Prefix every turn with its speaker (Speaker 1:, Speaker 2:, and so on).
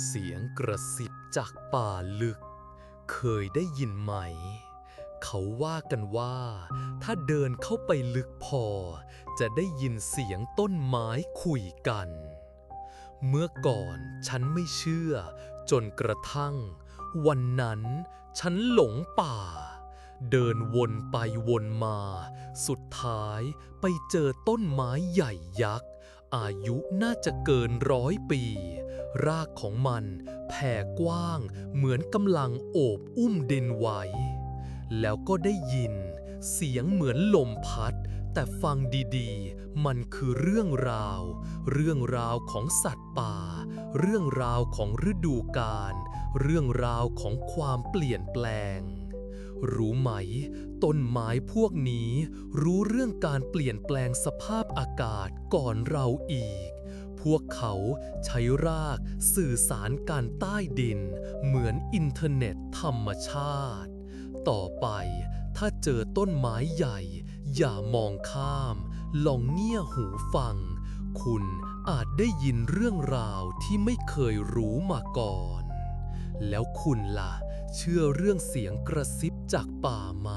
Speaker 1: เสียงกระซิบจากป่าลึก เคยได้ยินไหม เขาว่ากันว่า ถ้าเดินเข้าไปลึกพอ จะได้ยินเสียงต้นไม้คุยกัน เมื่อก่อนฉันไม่เชื่อ จนกระทั่ง วันนั้นฉันหลงป่า เดินวนไปวนมา สุดท้ายไปเจอต้นไม้ใหญ่ยักษ์ อายุน่าจะเกินร้อยปี รากของมันแผ่กว้างเหมือนกำลังโอบอุ้มดินไว้ แล้วก็ได้ยิน เสียงเหมือนลมพัด แต่ฟังดีๆ มันคือเรื่องราว เรื่องราวของสัตว์ป่า เรื่องราวของฤดูกาล เรื่องราวของความเปลี่ยนแปลง รู้ไหม ต้นไม้พวกนี้รู้เรื่องการเปลี่ยนแปลงสภาพอากาศก่อนเราอีก พวกเขาใช้รากสื่อสารการใต้ดิน เหมือนอินเทอร์เน็ตธรรมชาติ ต่อไปถ้าเจอต้นไม้ใหญ่ อย่ามองข้าม ลองเงี่ยหูฟัง คุณอาจได้ยินเรื่องราวที่ไม่เคยรู้มาก่อน แล้วคุณล่ะ เชื่อเรื่องเสียงกระซิบจากป่าไหม